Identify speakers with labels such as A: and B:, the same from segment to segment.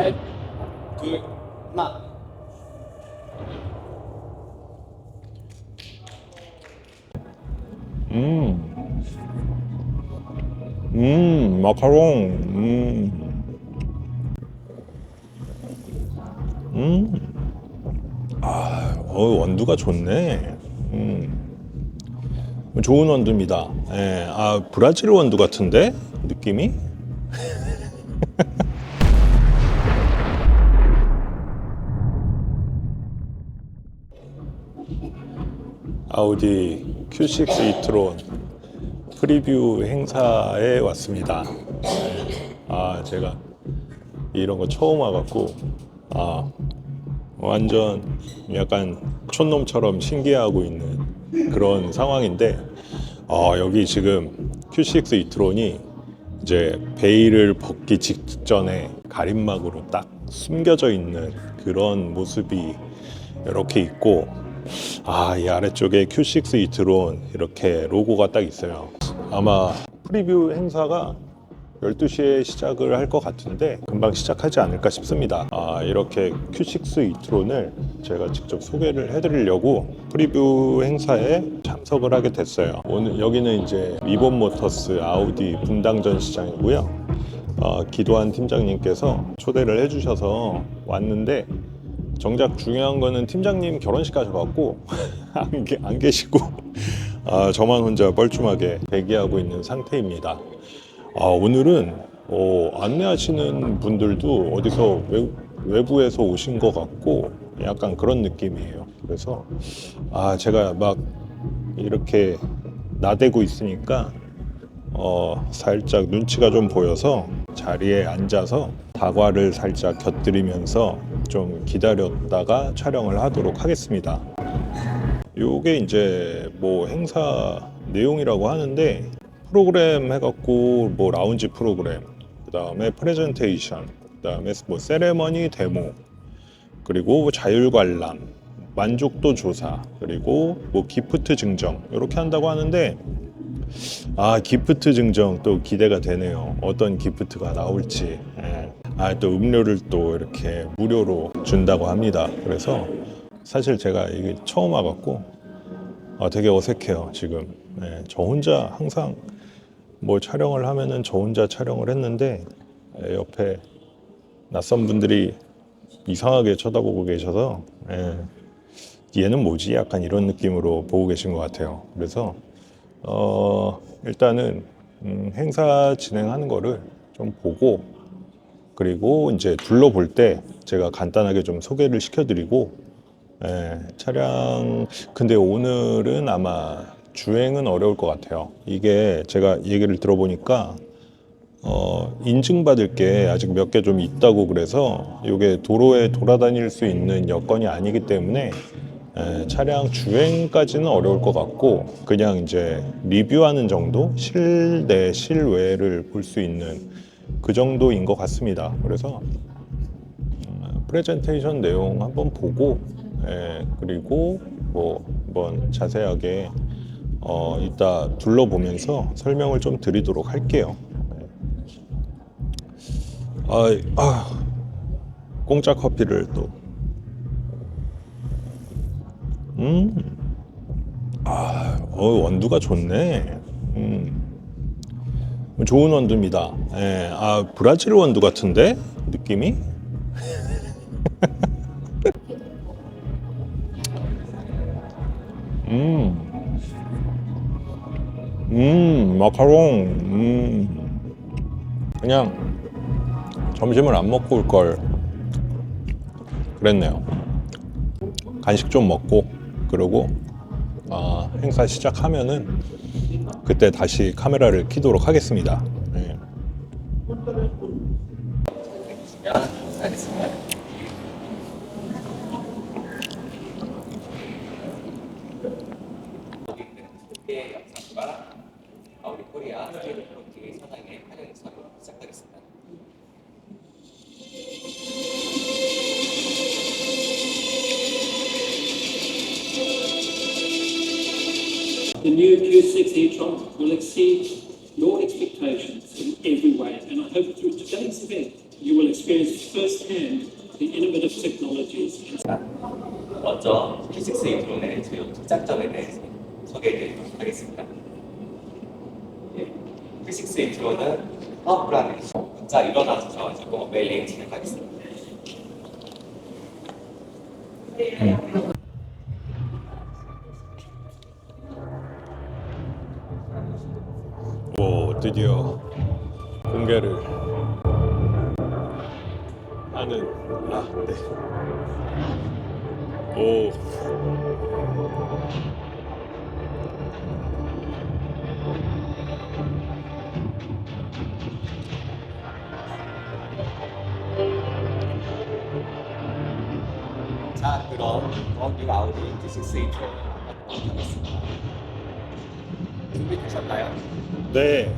A: 셋, 둘, 하나.
B: 음. 음, 마카롱. 음. 음. 아, 어, 원두가 좋네. 음. 좋은 원두입니다. 예, 아, 브라질 원두 같은데? 느낌이? 아우디 Q6 이트론 프리뷰 행사에 왔습니다. 아, 제가 이런 거 처음 와갖고, 아, 완전 약간 촌놈처럼 신기해하고 있는 그런 상황인데, 아, 여기 지금 Q6 이트론이 이제 베일을 벗기 직전에 가림막으로 딱 숨겨져 있는 그런 모습이 이렇게 있고, 아, 이 아래쪽에 Q6 이트론 이렇게 로고가 딱 있어요. 아마 프리뷰 행사가 12시에 시작을 할 것 같은데 금방 시작하지 않을까 싶습니다. 아, 이렇게 Q6 이트론을 제가 직접 소개를 해드리려고 프리뷰 행사에 참석을 하게 됐어요. 오늘 여기는 이제 위본 모터스 아우디 분당전 시장이고요. 어, 기도한 팀장님께서 초대를 해주셔서 왔는데 정작 중요한 거는 팀장님 결혼식 가셔갖고 안, 계, 안 계시고 아, 저만 혼자 뻘쭘하게 대기하고 있는 상태입니다. 아, 오늘은 어, 안내하시는 분들도 어디서 외, 외부에서 오신 것 같고 약간 그런 느낌이에요. 그래서 아 제가 막 이렇게 나대고 있으니까 어, 살짝 눈치가 좀 보여서 자리에 앉아서 다과를 살짝 곁들이면서 좀 기다렸다가 촬영을 하도록 하겠습니다. 요게 이제 뭐 행사 내용이라고 하는데 프로그램 해갖고 뭐 라운지 프로그램, 그 다음에 프레젠테이션, 그 다음에 뭐 세레머니 데모, 그리고 뭐 자율 관람, 만족도 조사, 그리고 뭐 기프트 증정 이렇게 한다고 하는데 아 기프트 증정 또 기대가 되네요. 어떤 기프트가 나올지. 예. 아또 음료를 또 이렇게 무료로 준다고 합니다. 그래서 사실 제가 이게 처음 와갖고 아, 되게 어색해요 지금. 예, 저 혼자 항상 뭐 촬영을 하면은 저 혼자 촬영을 했는데 예, 옆에 낯선 분들이 이상하게 쳐다보고 계셔서 예, 얘는 뭐지? 약간 이런 느낌으로 보고 계신 것 같아요. 그래서 어, 일단은 음, 행사 진행하는 거를 좀 보고 그리고 이제 둘러볼 때 제가 간단하게 좀 소개를 시켜드리고 예, 차량 근데 오늘은 아마 주행은 어려울 것 같아요. 이게 제가 얘기를 들어보니까 어, 인증받을 게 아직 몇 개 좀 있다고 그래서 이게 도로에 돌아다닐 수 있는 여건이 아니기 때문에 에, 차량 주행까지는 어려울 것 같고 그냥 이제 리뷰하는 정도 실내 실외를 볼 수 있는 그 정도인 것 같습니다. 그래서 음, 프레젠테이션 내용 한번 보고 에, 그리고 뭐 한번 자세하게 어, 이따 둘러보면서 설명을 좀 드리도록 할게요. 네. 아, 아, 공짜 커피를 또. 음, 아, 어, 원두가 좋네. 음, 좋은 원두입니다. 예, 아, 브라질 원두 같은데? 느낌이? 음. 음, 마카롱. 음. 그냥 점심을 안 먹고 올 걸 그랬네요. 간식 좀 먹고 그러고 아, 행사 시작하면은 그때 다시 카메라를 켜도록 하겠습니다. 네.
A: 소개 먼저 Q6 이트론의 주요 특장점에 대해서 소개해드리도록 하겠습니다. 예, Q6 이트론은 파워풀한 각자 일어나셔가지고 메일링 진행하겠습니다.
B: 오 드디어 공개를 네. 오
A: 자, 그럼 더뉴 아우디 Q6 이트론을 한번 하겠습니다. 준비되셨나요?
B: 네.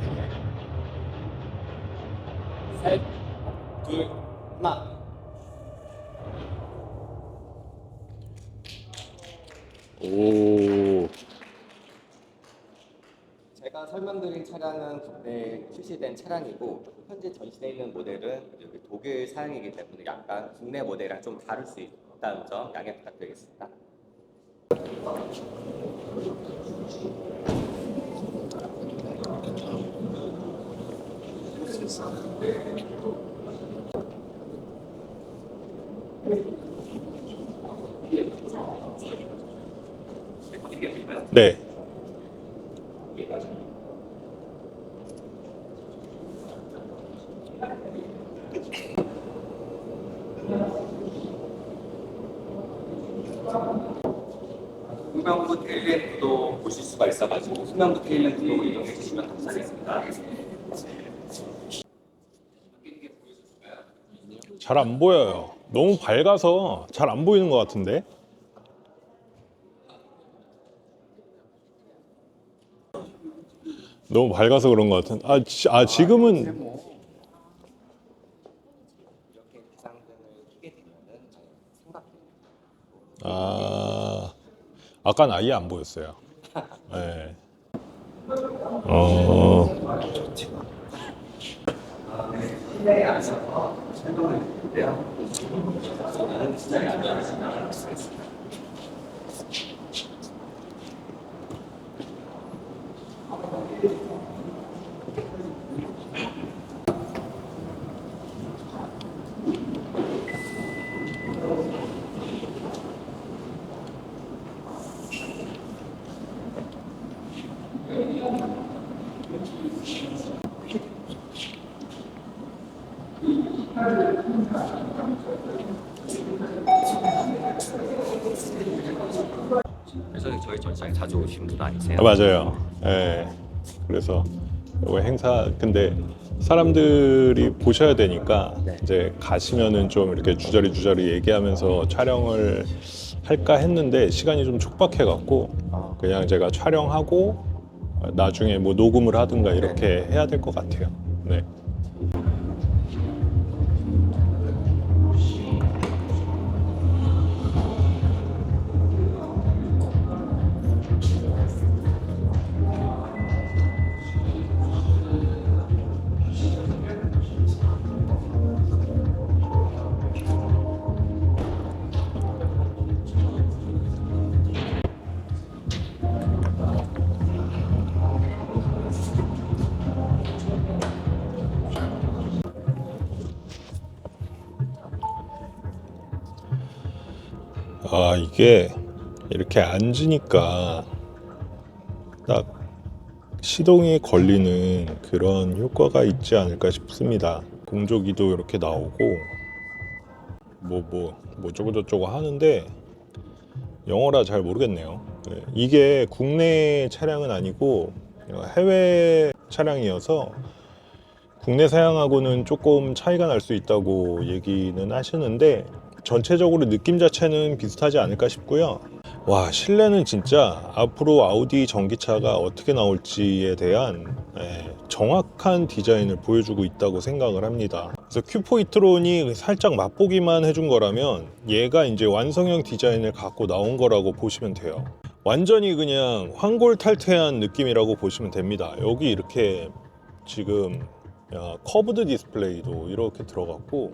A: 셋, 둘, 하나.
B: 오.
A: 제가 설명드린 차량은 국내에 출시된 차량이고 현재 전시되어 있는 모델은 독일 사양이기 때문에 약간 국내 모델이랑 좀 다를 수 있다는 점 양해 부탁드리겠습니다.
B: 네.
A: 후면부 테일램프도 보실 수가 있어가지고 후면부 테일램프로 이용해 주시면 감사하겠습니다.
B: 잘 안 보여요. 너무 밝아서 잘 안 보이는 것 같은데. 너무 밝아서 그런 것 같은. 아, 지, 아 지금은 아 아까는 아예 안 보였어요. 네. 어.
A: 실내에 앉아서 설명을 드리는데요. 저는 시장에 앉아계시면 말씀드리겠습니다. 그래서 저희 전시장에 자주 오시는 분 아니세요?
B: 아, 맞아요. 예. 그래서 이거 행사 근데 사람들이 보셔야 되니까
A: 네.
B: 이제 가시면은 좀 이렇게 주저리 주저리 얘기하면서 촬영을 할까 했는데 시간이 좀 촉박해 갖고
A: 아.
B: 그냥 제가 촬영하고 나중에 뭐 녹음을 하든가 이렇게 해야 될 것 같아요. 네. 아 이게 이렇게 앉으니까 딱 시동이 걸리는 그런 효과가 있지 않을까 싶습니다. 공조기도 이렇게 나오고 뭐뭐뭐 저거 저쩌고 하는데 영어라 잘 모르겠네요. 네, 이게 국내 차량은 아니고 해외 차량이어서 국내 사양하고는 조금 차이가 날 수 있다고 얘기는 하시는데 전체적으로 느낌 자체는 비슷하지 않을까 싶고요. 와 실내는 진짜 앞으로 아우디 전기차가 어떻게 나올지에 대한 예, 정확한 디자인을 보여주고 있다고 생각을 합니다. 그래서 큐포 이트론이 살짝 맛보기만 해준 거라면 얘가 이제 완성형 디자인을 갖고 나온 거라고 보시면 돼요. 완전히 그냥 황골 탈퇴한 느낌이라고 보시면 됩니다. 여기 이렇게 지금 야, 커브드 디스플레이도 이렇게 들어갔고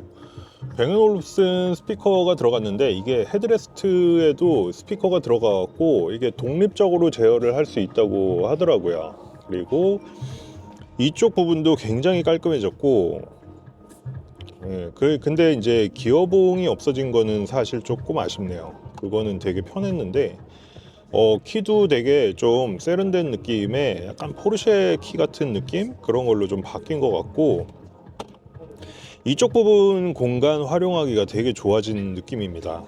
B: 뱅앤올uf슨 스피커가 들어갔는데 이게 헤드레스트에도 스피커가 들어가고 이게 독립적으로 제어를 할 수 있다고 하더라고요. 그리고 이쪽 부분도 굉장히 깔끔해졌고 예, 그 근데 이제 기어봉이 없어진 거는 사실 조금 아쉽네요. 그거는 되게 편했는데 어, 키도 되게 좀 세련된 느낌의 약간 포르쉐 키 같은 느낌 그런 걸로 좀 바뀐 것 같고 이쪽 부분 공간 활용하기가 되게 좋아진 느낌입니다.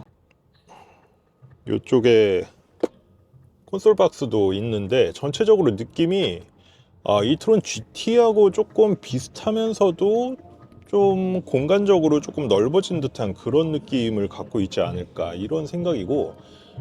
B: 이쪽에 콘솔 박스도 있는데 전체적으로 느낌이 아, 이트론 GT하고 조금 비슷하면서도 좀 공간적으로 조금 넓어진 듯한 그런 느낌을 갖고 있지 않을까 이런 생각이고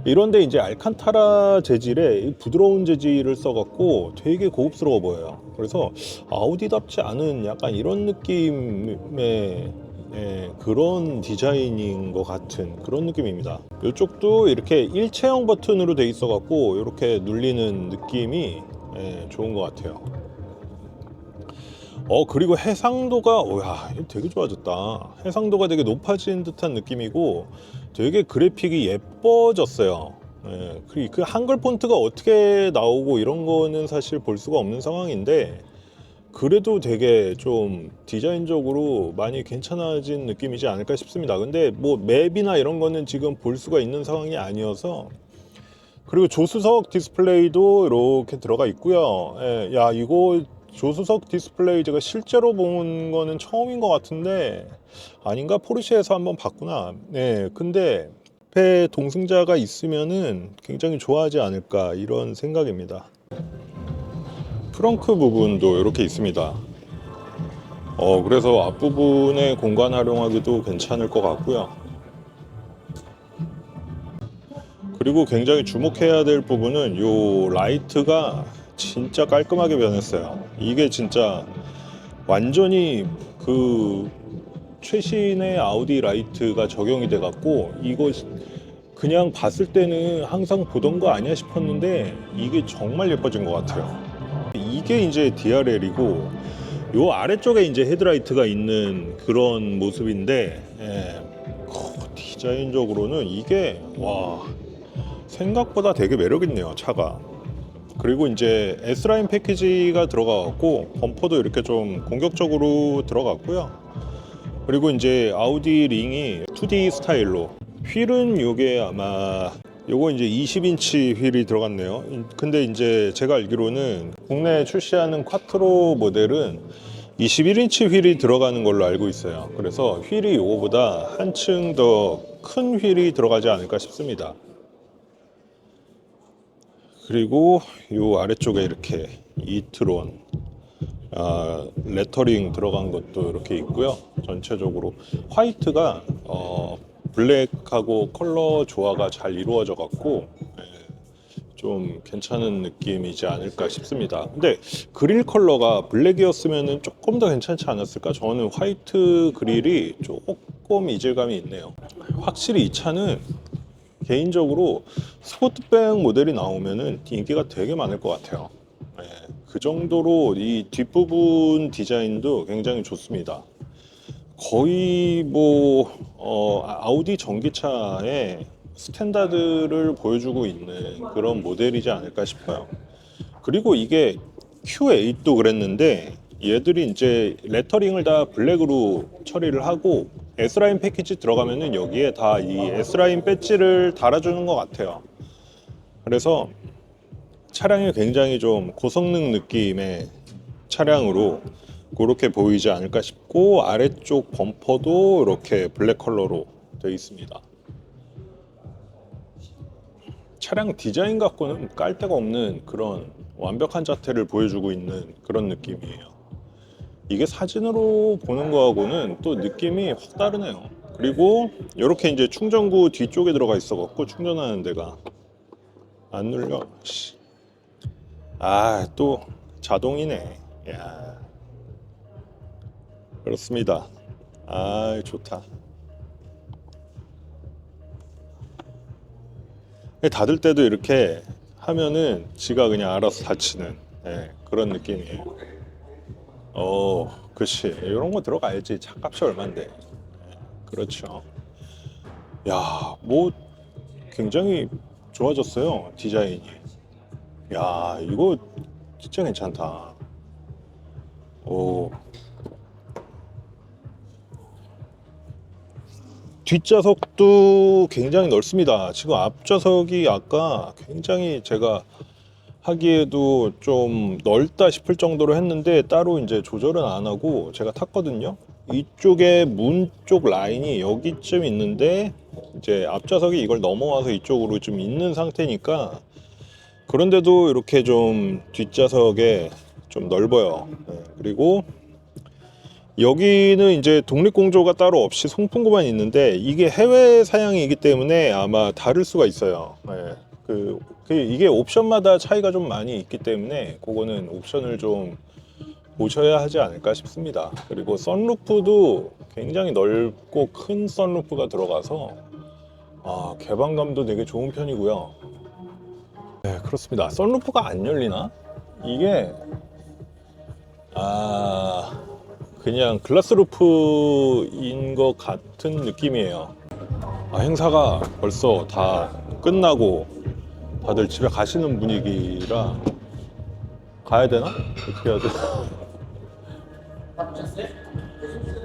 B: 이런데 이제 알칸타라 재질의 이 부드러운 재질을 써갖고 되게 고급스러워 보여요. 그래서 아우디답지 않은 약간 이런 느낌의 예, 그런 디자인인 것 같은 그런 느낌입니다. 이쪽도 이렇게 일체형 버튼으로 돼 있어 갖고 이렇게 눌리는 느낌이 예, 좋은 것 같아요. 어 그리고 해상도가 오야 되게 좋아졌다. 해상도가 되게 높아진 듯한 느낌이고 되게 그래픽이 예뻐졌어요. 예, 그- 그 한글 폰트가 어떻게 나오고 이런 거는 사실 볼 수가 없는 상황인데 그래도 되게 좀 디자인적으로 많이 괜찮아진 느낌이지 않을까 싶습니다. 근데 뭐 맵이나 이런 거는 지금 볼 수가 있는 상황이 아니어서 그리고 조수석 디스플레이도 이렇게 들어가 있고요. 예, 야 이거 조수석 디스플레이 제가 실제로 본 거는 처음인 것 같은데 아닌가 포르쉐에서 한번 봤구나. 네, 근데 앞에 동승자가 있으면은 굉장히 좋아하지 않을까 이런 생각입니다. 트렁크 부분도 이렇게 있습니다. 어, 그래서 앞부분에 공간 활용하기도 괜찮을 것 같고요. 그리고 굉장히 주목해야 될 부분은 요 라이트가 진짜 깔끔하게 변했어요. 이게 진짜 완전히 그 최신의 아우디 라이트가 적용이 돼 갖고 이거 그냥 봤을 때는 항상 보던 거 아니야 싶었는데 이게 정말 예뻐진 것 같아요. 이게 이제 DRL이고 요 아래쪽에 이제 헤드라이트가 있는 그런 모습인데 예, 어, 디자인적으로는 이게 와 생각보다 되게 매력 있네요 차가. 그리고 이제 S라인 패키지가 들어가고 범퍼도 이렇게 좀 공격적으로 들어갔고요. 그리고 이제 아우디 링이 2D 스타일로 휠은 요게 아마 요거 이제 20인치 휠이 들어갔네요. 근데 이제 제가 알기로는 국내에 출시하는 쿼트로 모델은 21인치 휠이 들어가는 걸로 알고 있어요. 그래서 휠이 요거보다 한층 더 큰 휠이 들어가지 않을까 싶습니다. 그리고 요 아래쪽에 이렇게 이트론 아, 레터링 들어간 것도 이렇게 있고요. 전체적으로 화이트가 어, 블랙하고 컬러 조화가 잘 이루어져 갖고 예, 좀 괜찮은 느낌이지 않을까 싶습니다. 근데 그릴 컬러가 블랙이었으면 조금 더 괜찮지 않았을까? 저는 화이트 그릴이 조금 이질감이 있네요. 확실히 이 차는 개인적으로 스포트백 모델이 나오면은 인기가 되게 많을 것 같아요. 예, 그 정도로 이 뒷부분 디자인도 굉장히 좋습니다. 거의 뭐 어, 아우디 전기차의 스탠다드를 보여주고 있는 그런 모델이지 않을까 싶어요. 그리고 이게 Q8도 그랬는데 얘들이 이제 레터링을 다 블랙으로 처리를 하고 S라인 패키지 들어가면은 여기에 다 이 S라인 배지를 달아주는 것 같아요. 그래서 차량이 굉장히 좀 고성능 느낌의 차량으로 그렇게 보이지 않을까 싶고 아래쪽 범퍼도 이렇게 블랙 컬러로 되어 있습니다. 차량 디자인 갖고는 깔 데가 없는 그런 완벽한 자태를 보여주고 있는 그런 느낌이에요. 이게 사진으로 보는 거하고는 또 느낌이 확 다르네요. 그리고 이렇게 이제 충전구 뒤쪽에 들어가 있어 갖고 충전하는 데가 안 눌려. 씨. 아, 또 자동이네. 야. 그렇습니다. 아, 좋다. 닫을 때도 이렇게 하면은 지가 그냥 알아서 닫히는 예, 그런 느낌이에요. 어, 그치. 이런 거 들어가야지. 차값이 얼만데. 그렇죠. 야, 뭐 굉장히 좋아졌어요. 디자인이. 야, 이거 진짜 괜찮다. 오. 뒷좌석도 굉장히 넓습니다. 지금 앞좌석이 아까 굉장히 제가 하기에도 좀 넓다 싶을 정도로 했는데 따로 이제 조절은 안 하고 제가 탔거든요. 이쪽에 문 쪽 라인이 여기쯤 있는데 이제 앞좌석이 이걸 넘어와서 이쪽으로 좀 있는 상태니까 그런데도 이렇게 좀 뒷좌석에 좀 넓어요. 네, 그리고 여기는 이제 독립공조가 따로 없이 송풍구만 있는데 이게 해외 사양이기 때문에 아마 다를 수가 있어요. 네, 그, 그 이게 옵션마다 차이가 좀 많이 있기 때문에 그거는 옵션을 좀 보셔야 하지 않을까 싶습니다. 그리고 썬루프도 굉장히 넓고 큰 썬루프가 들어가서 아, 개방감도 되게 좋은 편이고요. 네, 그렇습니다. 썬루프가 안 열리나? 이게 아 그냥 글라스 루프인 것 같은 느낌이에요. 아, 행사가 벌써 다 끝나고 다들 집에 가시는 분위기라 가야 되나? 어떻게 해야 되나?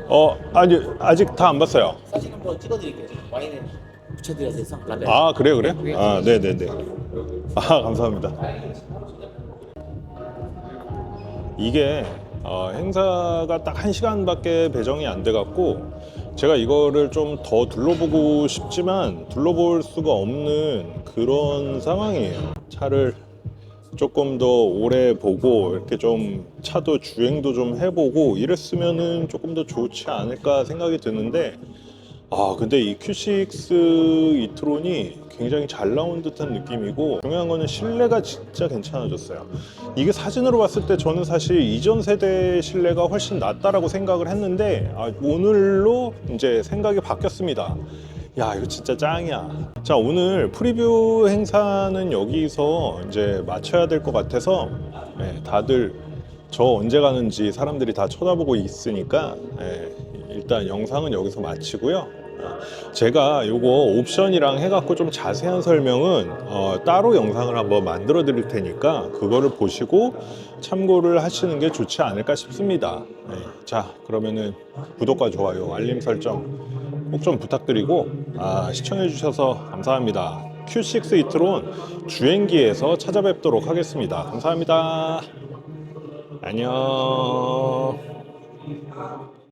B: 어 아니 아직 다 안 봤어요.
C: 사진 한번 찍어드릴게요. 와인에 붙여드려야 돼서 라벨.
B: 아 그래요 그래? 아 네네네. 아 감사합니다. 이게 어, 행사가 딱 한 시간밖에 배정이 안 돼 갖고 제가 이거를 좀 더 둘러보고 싶지만 둘러볼 수가 없는 그런 상황이에요. 차를 조금 더 오래 보고 이렇게 좀 차도 주행도 좀 해보고 이랬으면은 조금 더 좋지 않을까 생각이 드는데 아 근데 이 Q6 이트론이 굉장히 잘 나온 듯한 느낌이고 중요한 거는 실내가 진짜 괜찮아졌어요. 이게 사진으로 봤을 때 저는 사실 이전 세대 실내가 훨씬 낫다라고 생각을 했는데 아, 오늘로 이제 생각이 바뀌었습니다. 야 이거 진짜 짱이야. 자 오늘 프리뷰 행사는 여기서 이제 마쳐야 될 것 같아서 네, 다들 저 언제 가는지 사람들이 다 쳐다보고 있으니까 예, 일단 영상은 여기서 마치고요. 어, 제가 요거 옵션이랑 해갖고 좀 자세한 설명은 어, 따로 영상을 한번 만들어 드릴 테니까 그거를 보시고 참고를 하시는 게 좋지 않을까 싶습니다. 네, 자 그러면은 구독과 좋아요, 알림 설정 꼭 좀 부탁드리고 아, 시청해 주셔서 감사합니다. Q6 이트론 주행기에서 찾아뵙도록 하겠습니다. 감사합니다. 안녕.